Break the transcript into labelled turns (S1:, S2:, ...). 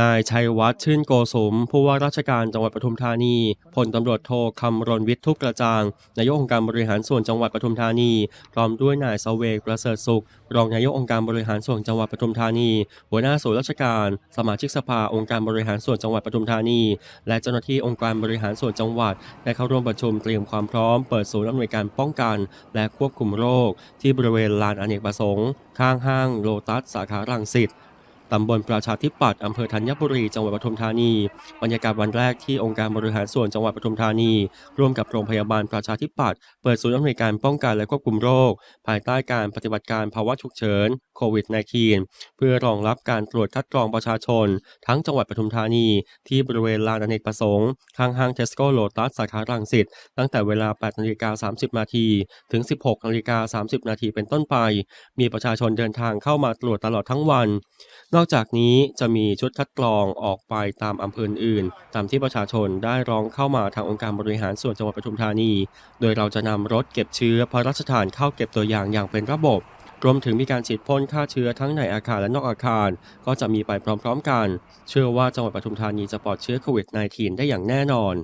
S1: นายชัยวัฒน์ชื่นโกสมผู้ว่าราชการจังหวัดปทุมธานีพลตำรวจโทคำรณวิทย์ทุกกระจ่าง นายกองค์การบริหารส่วนจังหวัดปทุมธานี พร้อมด้วยนายสเวกประเสริฐสุข รองนายกองค์การบริหารส่วนจังหวัดปทุมธานี หัวหน้าส่วนราชการ สมาชิกสภาองค์การบริหารส่วนจังหวัดปทุมธานี และเจ้าหน้าที่องค์การบริหารส่วนจังหวัดได้เข้าร่วมประชุมเตรียมความพร้อมเปิดศูนย์อำนวยการป้องกัน และควบคุมโรค ที่บริเวณลานอเนกประสงค์ ข้างห้างโลตัสสาขารังสิต ตำบลประชาธิปัตย์อำเภอธัญบุรี จังหวัดปทุมธานี บรรยากาศวันแรกที่องค์การบริหารส่วนจังหวัดปทุมธานี ร่วมกับโรงพยาบาลประชาธิปัตย์เปิดศูนย์อำนวยการป้องกันและควบคุมโรค ภายใต้การปฏิบัติการภาวะฉุกเฉินโควิด -19 เพื่อรองรับการตรวจคัดกรองประชาชน ทั้งจังหวัดปทุมธานี ที่บริเวณลานอเนกประสงค์ข้างห้างเทสโก้โลตัสสาขารังสิตตั้งแต่เวลา 8นาฬิกา30 นาที ถึง 16นาฬิกา30 นาทีเป็นต้นไป มีประชาชนเดินทางเข้ามาตรวจตลอดทั้งวัน นอกอกจากนี้จะมีชุดคัดกรองออกไปตามอำเภออื่น ตามที่ประชาชนได้ร้องเข้ามาทางองค์การบริหารส่วนจังหวัดปทุมธานี โดยเราจะนำรถเก็บเชื้อพระราชทานเข้าเก็บตัวอย่างอย่างเป็นระบบ รวมถึงมีการฉีดพ่นฆ่าเชื้อทั้งในอาคารและนอกอาคาร ก็จะมีไปพร้อมๆกัน เชื่อว่าจังหวัดปทุมธานีจะปลอดเชื้อโควิด -19 ได้อย่างแน่นอน